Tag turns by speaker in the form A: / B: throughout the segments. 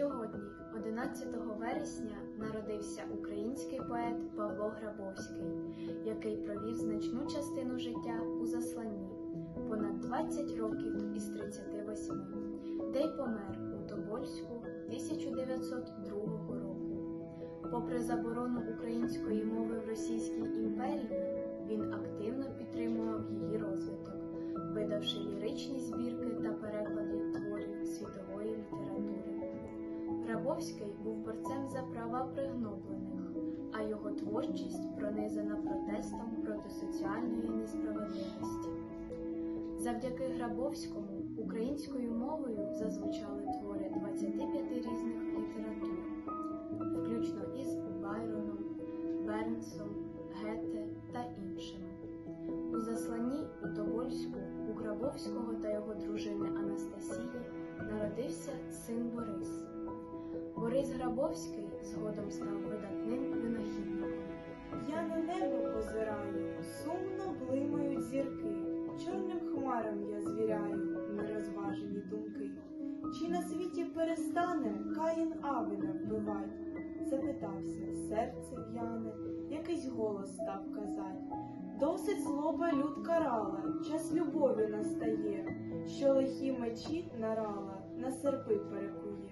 A: Сьогодні, 11 вересня, народився український поет Павло Грабовський, який провів значну частину життя у засланні понад 20 років із 38, де й помер у Тобольську 1902 року. Попри заборону української мови в Російській імперії, він активно Грабовський був борцем за права пригноблених, а його творчість пронизана протестом проти соціальної несправедливості. Завдяки Грабовському українською мовою зазвучали твори 25 різних літератур, включно із Байроном, Бернсом, Гете та іншими. У засланні у Тобольську у Грабовського та його дружини Анастасії народився син Борис. Грабовський згодом став видатним винахідником.
B: Я на небо позираю, сумно блимають зірки, чорним хмарам я звіряю нерозважені думки. Чи на світі перестане Каїн Авеля вбивать? Запитався, серце в'яне, якийсь голос став казать. Досить злоба люд карала, час любові настає, що лихі мечі нарала, на серпи перекує.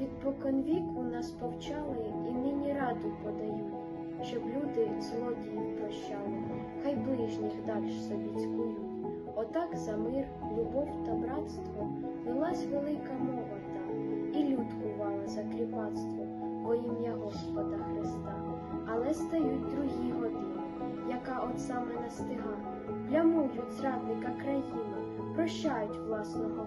C: Відпокон віку нас повчали і нині раду подають, щоб люди злодіїв прощали, хай ближніх дальш собі цькують. Отак за мир, любов та братство велась велика мова та, і люд кувала за кріпацтво во ім'я Господа Христа. Але стають от саме настига, плямують зрадника країни, прощають власного.